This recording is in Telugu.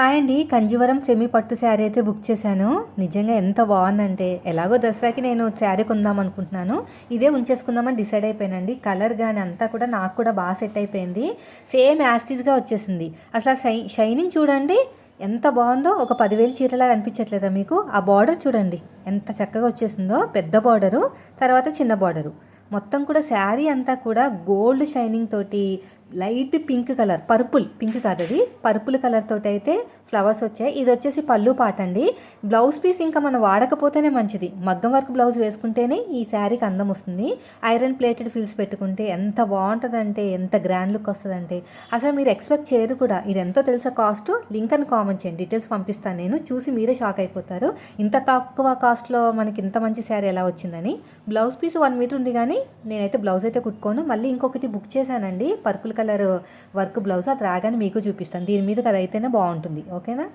హాయ్ అండి కంజీవరం సెమీ పట్టు శారీ అయితే బుక్ చేశాను. నిజంగా ఎంత బాగుందంటే ఎలాగో దసరాకి నేను శారీ కొందాం అనుకుంటున్నాను. ఇదే ఉంచేసుకుందామని డిసైడ్ అయిపోయానండి. కలర్ కానీ అంతా కూడా నాకు కూడా బాగా సెట్ అయిపోయింది. సేమ్ యాస్టిజ్గా వచ్చేసింది. అసలు షై షైనింగ్ చూడండి ఎంత బాగుందో ఒక పదివేలు చీరలా అనిపించట్లేదా మీకు? ఆ బార్డర్ చూడండి ఎంత చక్కగా వచ్చేసిందో పెద్ద బార్డరు తర్వాత చిన్న బార్డరు మొత్తం కూడా శారీ అంతా కూడా గోల్డ్ షైనింగ్ తోటి light pink colour purple pink కాదు అది. పర్పుల్ కలర్ తోటి అయితే ఫ్లవర్స్ వచ్చాయి. ఇది వచ్చేసి పళ్ళు పాట అండి. బ్లౌజ్ పీస్ ఇంకా మనం వాడకపోతేనే మంచిది. మగ్గం వర్క్ బ్లౌజ్ వేసుకుంటేనే ఈ శారీకి అందం వస్తుంది. ఐరన్ ప్లేటెడ్ ఫిల్స్ పెట్టుకుంటే ఎంత బాగుంటుందంటే ఎంత గ్రాండ్ లుక్ వస్తుందంటే. అసలు మీరు ఎక్స్పెక్ట్ చేయరు కూడా. ఇది ఎంతో తెలుసా కాస్ట్? లింక్ అని కామెంట్ చేయండి. డీటెయిల్స్ పంపిస్తాను నేను. చూసి మీరే షాక్ అయిపోతారు. ఇంత తక్కువ కాస్ట్లో మనకి ఇంత మంచి శారీ ఎలా వచ్చిందని. బ్లౌజ్ పీస్ వన్ మీటర్ ఉంది కానీ నేనైతే బ్లౌజ్ అయితే కుట్టుకోను. మళ్ళీ ఇంకొకటి బుక్ చేశానండి. పర్పుల్ కలర్ వర్క్ బ్లౌజ్ అది రాగానే మీకు చూపిస్తాను. దీని మీద అది అయితేనే బాగుంటుంది. ఓకేనా?